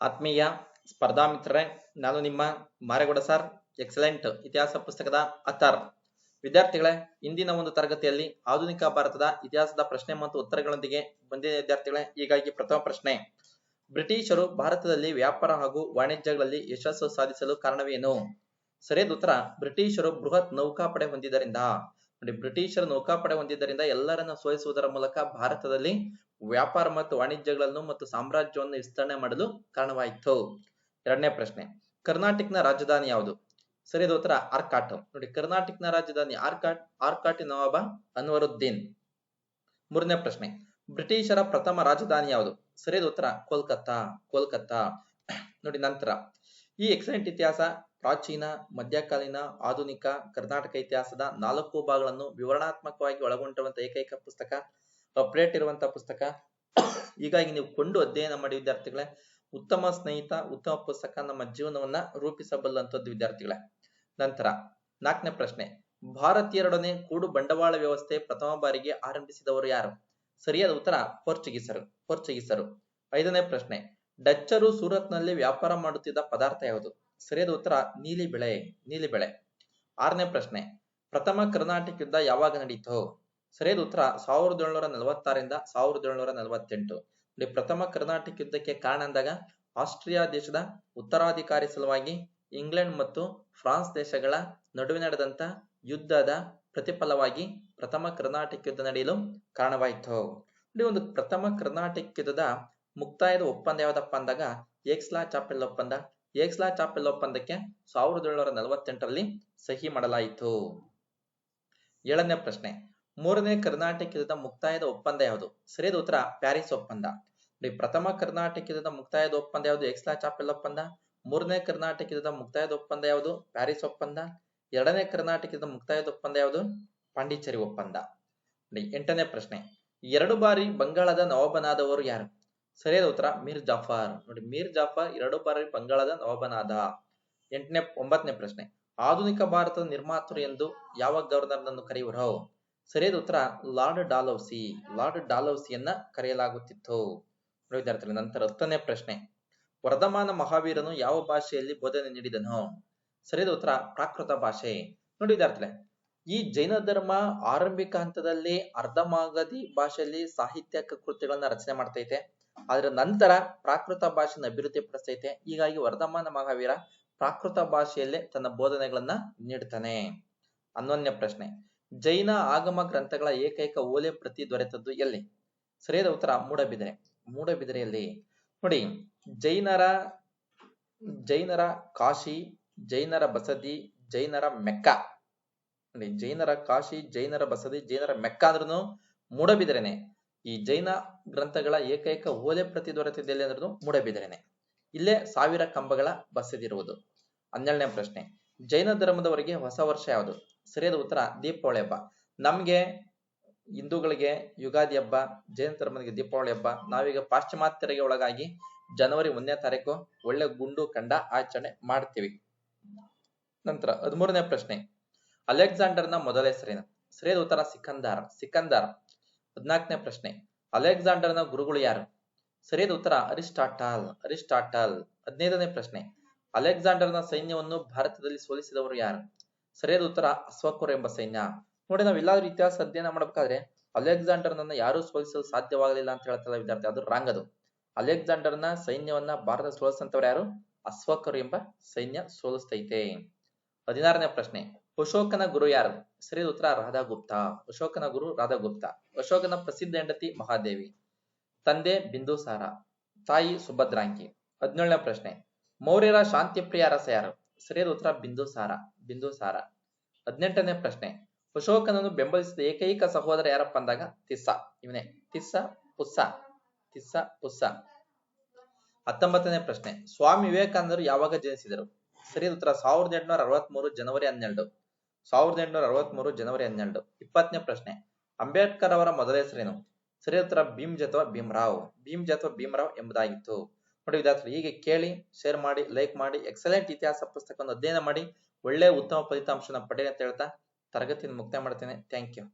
ಆತ್ಮೀಯ ಸ್ಪರ್ಧಾ ಮಿತ್ರರೇ, ನಾನು ನಿಮ್ಮ ಮಾರೇಗೌಡ ಸರ್, ಎಕ್ಸಲೆಂಟ್ ಇತಿಹಾಸ ಪುಸ್ತಕದ ಅಥರ್. ವಿದ್ಯಾರ್ಥಿಗಳೇ, ಇಂದಿನ ಒಂದು ತರಗತಿಯಲ್ಲಿ ಆಧುನಿಕ ಭಾರತದ ಇತಿಹಾಸದ ಪ್ರಶ್ನೆ ಮತ್ತು ಉತ್ತರಗಳೊಂದಿಗೆ ಬಂದಿದೆ ವಿದ್ಯಾರ್ಥಿಗಳೇ, ಹೀಗಾಗಿ ಪ್ರಥಮ ಪ್ರಶ್ನೆ. ಬ್ರಿಟಿಷರು ಭಾರತದಲ್ಲಿ ವ್ಯಾಪಾರ ಹಾಗೂ ವಾಣಿಜ್ಯಗಳಲ್ಲಿ ಯಶಸ್ಸು ಸಾಧಿಸಲು ಕಾರಣವೇನು? ಸರಿಯಾದ ಉತ್ತರ, ಬ್ರಿಟಿಷರು ಬೃಹತ್ ನೌಕಾಪಡೆ ಹೊಂದಿದ್ದರಿಂದ. ನೋಡಿ, ಬ್ರಿಟಿಷರು ನೌಕಾಪಡೆ ಹೊಂದಿದ್ದರಿಂದ ಎಲ್ಲರನ್ನ ಸೋಲಿಸುವುದರ ಮೂಲಕ ಭಾರತದಲ್ಲಿ ವ್ಯಾಪಾರ ಮತ್ತು ವಾಣಿಜ್ಯಗಳನ್ನು ಮತ್ತು ಸಾಮ್ರಾಜ್ಯವನ್ನು ವಿಸ್ತರಣೆ ಮಾಡಲು ಕಾರಣವಾಯಿತು. ಎರಡನೇ ಪ್ರಶ್ನೆ, ಕರ್ನಾಟಕನ ರಾಜಧಾನಿ ಯಾವುದು? ಸರಿಯಾದ ಉತ್ತರ, ಆರ್ಕಾಟ್. ನೋಡಿ, ಕರ್ನಾಟಕನ ರಾಜಧಾನಿ ಆರ್ಕಾಟ್ ಆರ್ಕಾಟ್ ನವಾಬ ಅನ್ವರುದ್ದೀನ್. ಮೂರನೇ ಪ್ರಶ್ನೆ, ಬ್ರಿಟಿಷರ ಪ್ರಥಮ ರಾಜಧಾನಿ ಯಾವುದು? ಸರಿಯಾದ ಉತ್ತರ, ಕೋಲ್ಕತ್ತಾ ಕೋಲ್ಕತ್ತಾ. ನೋಡಿ, ನಂತರ, ಈ ಎಕ್ಸಲೆಂಟ್ ಇತಿಹಾಸ, ಪ್ರಾಚೀನ, ಮಧ್ಯಕಾಲೀನ, ಆಧುನಿಕ, ಕರ್ನಾಟಕ ಇತಿಹಾಸದ ನಾಲ್ಕು ಭಾಗಗಳನ್ನು ವಿವರಣಾತ್ಮಕವಾಗಿ ಒಳಗೊಂಡಿರುವಂತಹ ಏಕೈಕ ಪುಸ್ತಕ ಅಪ್ಡೇಟ್ ಇರುವಂತಹ ಪುಸ್ತಕ. ಹೀಗಾಗಿ ನೀವು ಕೊಂಡು ಅಧ್ಯಯನ ಮಾಡಿ ವಿದ್ಯಾರ್ಥಿಗಳೇ, ಉತ್ತಮ ಸ್ನೇಹಿತ, ಉತ್ತಮ ಪುಸ್ತಕ ನಮ್ಮ ಜೀವನವನ್ನ ರೂಪಿಸಬಲ್ಲಂತದ್ದು ವಿದ್ಯಾರ್ಥಿಗಳೇ. ನಂತರ ನಾಲ್ಕನೇ ಪ್ರಶ್ನೆ ಭಾರತೀಯರೊಡನೆ ಕೂಡು ಬಂಡವಾಳ ವ್ಯವಸ್ಥೆ ಪ್ರಥಮ ಬಾರಿಗೆ ಆರಂಭಿಸಿದವರು ಯಾರು? ಸರಿಯಾದ ಉತ್ತರ, ಪೋರ್ಚುಗೀಸರು ಪೋರ್ಚುಗೀಸರು. ಐದನೇ ಪ್ರಶ್ನೆ, ಡಚ್ಚರು ಸೂರತ್ನಲ್ಲಿ ವ್ಯಾಪಾರ ಮಾಡುತ್ತಿದ್ದ ಪದಾರ್ಥ ಯಾವುದು? ಸರಿಯಾದ ಉತ್ತರ, ನೀಲಿ ಬೆಳೆ ನೀಲಿ ಬೆಳೆ. ಆರನೇ ಪ್ರಶ್ನೆ, ಪ್ರಥಮ ಕರ್ನಾಟಕ ಯುದ್ಧ ಯಾವಾಗ ನಡೀತು? ಸರಿಯಾದ ಉತ್ತರ ಸಾವಿರದ ಏಳ್ನೂರ ನಲವತ್ತಾರಿಂದ ಸಾವಿರದ ಏಳ್ನೂರ ನಲವತ್ತೆಂಟು. ಇಲ್ಲಿ ಪ್ರಥಮ ಕರ್ನಾಟಕ ಯುದ್ಧಕ್ಕೆ ಕಾರಣ ಅಂದಾಗ ಆಸ್ಟ್ರಿಯಾ ದೇಶದ ಉತ್ತರಾಧಿಕಾರಿ ಸಲುವಾಗಿ ಇಂಗ್ಲೆಂಡ್ ಮತ್ತು ಫ್ರಾನ್ಸ್ ದೇಶಗಳ ನಡುವೆ ನಡೆದಂತ ಯುದ್ಧದ ಪ್ರತಿಫಲವಾಗಿ ಪ್ರಥಮ ಕರ್ನಾಟಕ ಯುದ್ಧ ನಡೆಯಲು ಕಾರಣವಾಯಿತು. ಇಲ್ಲಿ ಒಂದು ಪ್ರಥಮ ಕರ್ನಾಟಕ ಯುದ್ಧದ ಮುಕ್ತಾಯದ ಒಪ್ಪಂದ ಯಾವ್ದಪ್ಪ ಅಂದಾಗ ಏಕ್ಸ್ಲಾ ಚಾಪೆಲ್ ಒಪ್ಪಂದ. ಏಕ್ಸ್ಲಾ ಚಾಪೆಲ್ ಒಪ್ಪಂದಕ್ಕೆ ಸಾವಿರದ ಏಳ್ನೂರ ನಲವತ್ತೆಂಟರಲ್ಲಿ ಸಹಿ ಮಾಡಲಾಯಿತು. ಏಳನೇ ಪ್ರಶ್ನೆ. ಮೂರನೇ ಕರ್ನಾಟಕ ಯುದ್ಧದ ಮುಕ್ತಾಯದ ಒಪ್ಪಂದ ಯಾವುದು? ಸರಿಯಾದ ಉತ್ತರ, ಪ್ಯಾರಿಸ್ ಒಪ್ಪಂದ. ನೋಡಿ, ಪ್ರಥಮ ಕರ್ನಾಟಕ ಯುದ್ಧದ ಮುಕ್ತಾಯದ ಒಪ್ಪಂದ ಯಾವುದು? ಎಕ್ಸ್ಲಾ ಚಾಪೆಲ್ ಒಪ್ಪಂದ. ಮೂರನೇ ಕರ್ನಾಟಕ ಯುದ್ಧದ ಮುಕ್ತಾಯದ ಒಪ್ಪಂದ ಯಾವುದು? ಪ್ಯಾರಿಸ್ ಒಪ್ಪಂದ. ಎರಡನೇ ಕರ್ನಾಟಕದ ಮುಕ್ತಾಯದ ಒಪ್ಪಂದ ಯಾವುದು? ಪಾಂಡಿಚೇರಿ ಒಪ್ಪಂದ. ಎಂಟನೇ ಪ್ರಶ್ನೆ. ಎರಡು ಬಾರಿ ಬಂಗಾಳದ ನವಾಬನಾದವರು ಯಾರು? ಸರಿಯಾದ ಉತ್ತರ, ಮೀರ್ ಜಾಫರ್. ನೋಡಿ, ಮೀರ್ ಜಾಫರ್ ಎರಡು ಬಾರಿ ಬಂಗಾಳದ ನವಾಬನಾದ. ಎಂಟನೇ, ಒಂಬತ್ತನೇ ಪ್ರಶ್ನೆ. ಆಧುನಿಕ ಭಾರತದ ನಿರ್ಮಾತೃ ಎಂದು ಯಾವ ಗವರ್ನರ್ನನ್ನು ಕರೆಯುವರು? ಸರಿಯಾದ ಉತ್ತರ ಲಾರ್ಡ್ ಡಾಲೌಸಿ ಲಾರ್ಡ್ ಡಾಲೌಸಿಯನ್ನ ಕರೆಯಲಾಗುತ್ತಿತ್ತು. ವಿದ್ಯಾರ್ಥಿಗಳ, ನಂತರ ಹತ್ತನೇ ಪ್ರಶ್ನೆ. ವರ್ಧಮಾನ ಮಹಾವೀರನು ಯಾವ ಭಾಷೆಯಲ್ಲಿ ಬೋಧನೆ ನೀಡಿದನು? ಸರಿಯಾದ ಉತ್ತರ ಪ್ರಾಕೃತ ಭಾಷೆ. ನೋಡಿ ವಿದ್ಯಾರ್ಥಿಗಳೇ, ಈ ಜೈನ ಧರ್ಮ ಆರಂಭಿಕ ಹಂತದಲ್ಲಿ ಅರ್ಧಮಾಗದಿ ಭಾಷೆಯಲ್ಲಿ ಸಾಹಿತ್ಯ ಕೃತಿಗಳನ್ನ ರಚನೆ ಮಾಡ್ತೈತೆ. ಅದರ ನಂತರ ಪ್ರಾಕೃತ ಭಾಷೆಯನ್ನು ಅಭಿವೃದ್ಧಿ ಪಡಿಸ್ತೈತೆ. ಹೀಗಾಗಿ ವರ್ಧಮಾನ ಮಹಾವೀರ ಪ್ರಾಕೃತ ಭಾಷೆಯಲ್ಲೇ ತನ್ನ ಬೋಧನೆಗಳನ್ನ ನೀಡ್ತಾನೆ. ಹನ್ನೊಂದನೇ ಪ್ರಶ್ನೆ. ಜೈನ ಆಗಮ ಗ್ರಂಥಗಳ ಏಕೈಕ ಓಲೆ ಪ್ರತಿ ದೊರೆತದ್ದು ಎಲ್ಲಿ? ಸರಿಯಾದ ಉತ್ತರ ಮೂಡಬಿದರೆ. ಮೂಡಬಿದರೆಯಲ್ಲಿ. ನೋಡಿ, ಜೈನರ ಜೈನರ ಕಾಶಿ, ಜೈನರ ಬಸದಿ, ಜೈನರ ಮೆಕ್ಕ. ನೋಡಿ, ಜೈನರ ಕಾಶಿ, ಜೈನರ ಬಸದಿ, ಜೈನರ ಮೆಕ್ಕ ಅಂದ್ರೂ ಮೂಡಬಿದರೆನೆ. ಈ ಜೈನ ಗ್ರಂಥಗಳ ಏಕೈಕ ಓಲೆ ಪ್ರತಿ ದೊರೆತಿದ್ದೆಲ್ಲಿ ಅಂದ್ರೂ ಮೂಡಬಿದರೆನೆ. ಇಲ್ಲೇ ಸಾವಿರ ಕಂಬಗಳ ಬಸದಿರುವುದು. ಹನ್ನೆರಡನೇ ಪ್ರಶ್ನೆ. ಜೈನ ಧರ್ಮದವರಿಗೆ ಹೊಸ ವರ್ಷ ಯಾವುದು? ಸರಿಯಾದ ಉತ್ತರ, ದೀಪಾವಳಿ ಹಬ್ಬ. ನಮ್ಗೆ ಹಿಂದೂಗಳಿಗೆ ಯುಗಾದಿ ಹಬ್ಬ, ಜೈನ ಧರ್ಮದಿಗೆ ದೀಪಾವಳಿ ಹಬ್ಬ, ನಾವೀಗ ಪಾಶ್ಚಿಮಾತ್ಯರಿಗೆ ಒಳಗಾಗಿ ಜನವರಿ ಒಂದನೇ ತಾರೀಕು ಒಳ್ಳೆ ಗುಂಡು ಕಂಡ ಆಚರಣೆ ಮಾಡ್ತೀವಿ. ನಂತರ ಹದಿಮೂರನೇ ಪ್ರಶ್ನೆ. ಅಲೆಕ್ಸಾಂಡರ್ನ ಮೊದಲ ಹೆಸರೇನು? ಸರಿಯಾದ ಉತ್ತರ, ಸಿಕಂದಾರ್. ಸಿಕಂದಾರ್. ಹದಿನಾಲ್ಕನೇ ಪ್ರಶ್ನೆ. ಅಲೆಕ್ಸಾಂಡರ್ನ ಗುರುಗಳು ಯಾರು? ಸರಿಯಾದ ಉತ್ತರ, ಅರಿಸ್ಟಾಟಲ್. ಅರಿಸ್ಟಾಟಲ್. ಹದಿನೈದನೇ ಪ್ರಶ್ನೆ. ಅಲೆಕ್ಸಾಂಡರ್ನ ಸೈನ್ಯವನ್ನು ಭಾರತದಲ್ಲಿ ಸೋಲಿಸಿದವರು ಯಾರು? ಸರಿಯಾದ ಉತ್ತರ ಅಶ್ವಕುರ್ ಎಂಬ ಸೈನ್ಯ. ನೋಡಿ, ನಾವು ಎಲ್ಲಾದ್ರೂ ಇತಿಹಾಸ ಅಧ್ಯಯನ ಮಾಡಬೇಕಾದ್ರೆ ಅಲೆಕ್ಸಾಂಡರ್ನನ್ನ ಯಾರು ಸೋಲಿಸಲು ಸಾಧ್ಯವಾಗಲಿಲ್ಲ ಅಂತ ಹೇಳ್ತಾರೆ ವಿದ್ಯಾರ್ಥಿ, ಅದು ರಾಂಗ್ ಅದು. ಅಲೆಕ್ಸಾಂಡರ್ನ ಸೈನ್ಯವನ್ನ ಭಾರತ ಸೋಲಿಸಂತವ್ರು ಯಾರು? ಅಶ್ವಕರು ಎಂಬ ಸೈನ್ಯ ಸೋಲಿಸ್ತೈತೆ. ಹದಿನಾರನೇ ಪ್ರಶ್ನೆ ಅಶೋಕನ ಗುರು ಯಾರು? ಸರಿಯಾದ ಉತ್ತರ ರಾಧಾಗುಪ್ತ. ಅಶೋಕನ ಗುರು ರಾಧಾಗುಪ್ತ. ಅಶೋಕನ ಪ್ರಸಿದ್ಧ ಹೆಂಡತಿ ಮಹಾದೇವಿ. ತಂದೆ ಬಿಂದುಸಾರ. ತಾಯಿ ಸುಭದ್ರಾಂಕಿ. ಹದಿನೇಳನೇ ಪ್ರಶ್ನೆ ಮೌರ್ಯರ ಶಾಂತಿಪ್ರಿಯ ಅರಸ ರಸ ಯಾರು ಸರಿಯಾದ ಉತ್ತರ ಬಿಂದುಸಾರ ಬಿಂದುಸಾರ ಹದಿನೆಂಟನೇ ಪ್ರಶ್ನೆ. ಅಶೋಕನನ್ನು ಬೆಂಬಲಿಸಿದ ಏಕೈಕ ಸಹೋದರ ಯಾರಪ್ಪ ಅಂದಾಗ ತಿಸ್ಸ. ಇವನೇ, ತಿಸ್ಸ, ಪುಸ್ಸ ತಿಸ್ಸ, ಪುಸ್ಸ. ಹತ್ತೊಂಬತ್ತನೇ ಪ್ರಶ್ನೆ. ಸ್ವಾಮಿ ವಿವೇಕಾನಂದರು ಯಾವಾಗ ಜನಿಸಿದರು? ಸರಿಯಾದ ಉತ್ತರ ಸಾವಿರದ ಎಂಟುನೂರ ಅರವತ್ಮೂರು ಜನವರಿ ಹನ್ನೆರಡು. ಸಾವಿರದ ಎಂಟುನೂರ ಅರವತ್ಮೂರು ಜನವರಿ ಹನ್ನೆರಡು. ಇಪ್ಪತ್ತನೇ ಪ್ರಶ್ನೆ. ಅಂಬೇಡ್ಕರ್ ಅವರ ಮೊದಲ ಹೆಸರೇನು? ಸರಿಯಾದ ಉತ್ತರ ಭೀಮ್ ಅಥವಾ ಭೀಮರಾವ್. ಭೀಮ್ ಅಥವಾ ಭೀಮರಾವ್ ಎಂಬುದಾಗಿತ್ತು. ನೋಡಿ ವಿದ್ಯಾರ್ಥಿಗಳು, ಹೀಗೆ ಕೇಳಿ ಶೇರ್ ಮಾಡಿ ಲೈಕ್ ಮಾಡಿ ಎಕ್ಸಲೆಂಟ್ ಇತಿಹಾಸ ಪುಸ್ತಕವನ್ನು ಅಧ್ಯಯನ ಮಾಡಿ, ಒಳ್ಳೆ ಉತ್ತಮ ಫಲಿತಾಂಶನ ಪಡೆಯ ಅಂತ ಹೇಳ್ತಾ ತರಗತಿಯನ್ನು ಮುಕ್ತಾಯ ಮಾಡ್ತೇನೆ. Thank you